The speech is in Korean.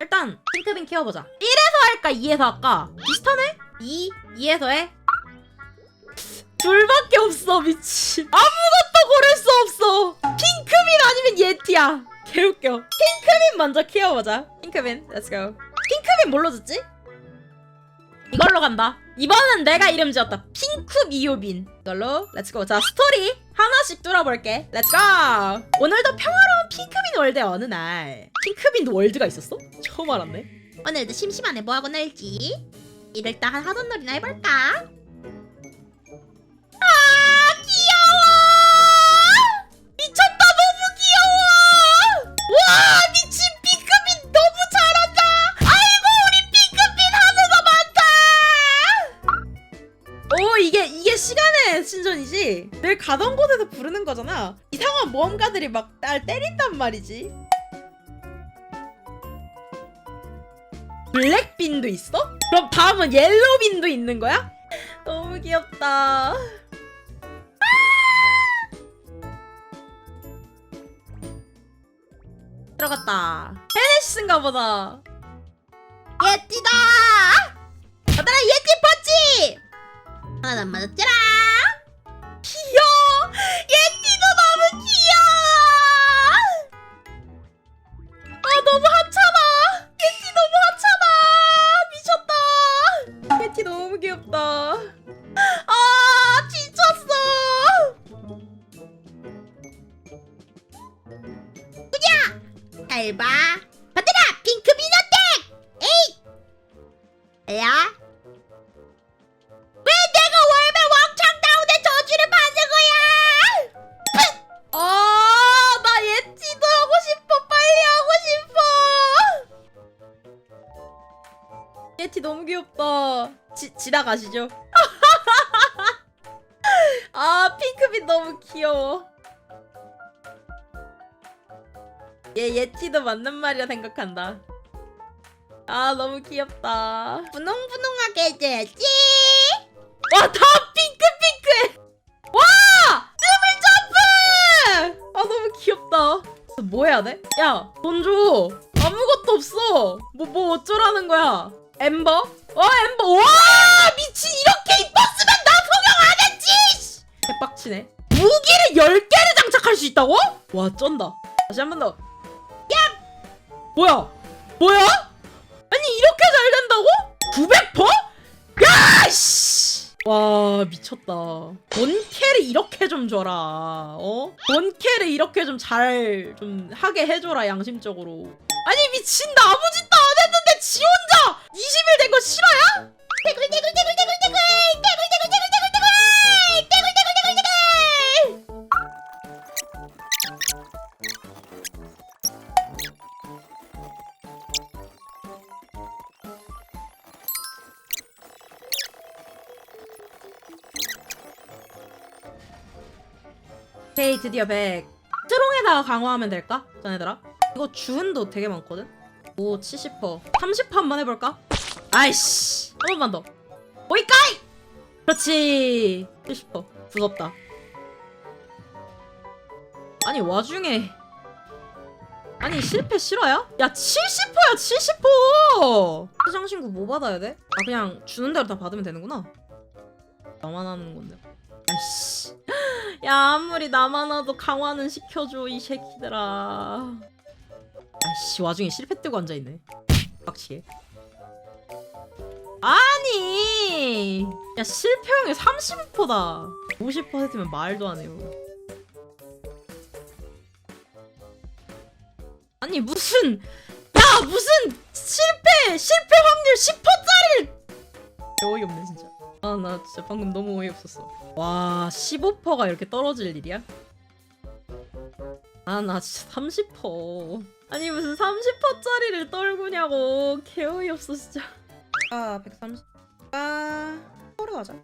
일단 핑크빈 키워보자. 1에서 할까? 2에서 할까? 비슷하네? 2 2에서 해? 둘밖에 없어 미친. 아무것도 고를 수 없어. 핑크빈 아니면 예티야. 개웃겨. 핑크빈 먼저 키워보자. 핑크빈 렛츠고 핑크빈 뭘로 짓지? 이걸로 간다 이번은 내가 이름 지었다. 핑크 미유빈. 이걸로 렛츠고 자 스토리 하나씩 뚫어볼게. 렛츠고 오늘도 평화로운 핑크빈 월드의 어느 날. 핑크빈 월드가 있었어? 처음 알았네. 오늘도 심심하네. 뭐하고 놀지? 이럴 때 하던 놀이나 해볼까? 가던 곳에서 부르는 거잖아. 이상한 모험가들이 막 날 때린단 말이지. 블랙빈도 있어? 그럼 다음은 옐로빈도 있는 거야? 너무 귀엽다. 들어갔다. 헤네시스인가 보다. 예티다! 얘들아 예티 봤지? 하나 안 맞았잖아 잘봐 받들아 핑크 비너텍! 에이 야. 왜 내가 월매 왕창 다운의 저주를 받는 거야? 아나 예티도 하고 싶어 빨리 하고 싶어. 예티 너무 귀엽다. 지, 지나가시죠. 아 핑크빛 너무 귀여워 얘 예티도 맞는 말이라 생각한다. 아 너무 귀엽다. 분홍분홍하게 해줘야지. 와다 핑크핑크해. 와 드블 점프. 아 너무 귀엽다. 뭐 해야 돼? 야 돈 줘. 아무것도 없어. 뭐뭐 어쩌라는 거야? 엠버? 와 엠버. 와 미친 이렇게 이뻤으면 나 성형 안 했지. 개빡치네. 무기를 10개를 장착할 수 있다고? 와 쩐다. 다시 한 번 더. 뭐야? 뭐야? 아니 이렇게 잘 된다고? 900%? 야 씨! 와 미쳤다. 본캐를 이렇게 좀 줘라. 어? 본캐를 이렇게 좀잘좀 하게 해줘라 양심적으로. 아니 미친 나 아무 짓도 안 했는데 지 혼자 20일 된거 떼굴 헤이 드디어 100 트롱에다가 강화하면 될까? 자네들아 이거 주은도 되게 많거든? 오 70% 30% 한번 해볼까? 아이씨 한 번만 더 오이까이! 그렇지 70% 무섭다 아니 와중에 아니 실패 싫어요? 야 70%야 70%! 수장신구 뭐 받아야 돼? 아 그냥 주는 대로 다 받으면 되는구나 나만 하는 건데 아이씨. 야 아무리 나만 와도 강화는 시켜줘 이 새끼들아. 아이씨 와중에 실패 뜨고 앉아 있네. 빡치게 아니! 야 실패율이 30%다. 50%면 말도 안 해요. 아니 무슨 야 무슨 실패! 실패 확률 10%짜리를! 어이없네 진짜 아 나 진짜 방금 너무 어이없었어. 와 15%가 이렇게 떨어질 일이야? 아 나 진짜 30% 아니 무슨 30%짜리를 떨구냐고. 개 어이없어 진짜. 아 130. 아 서로 가자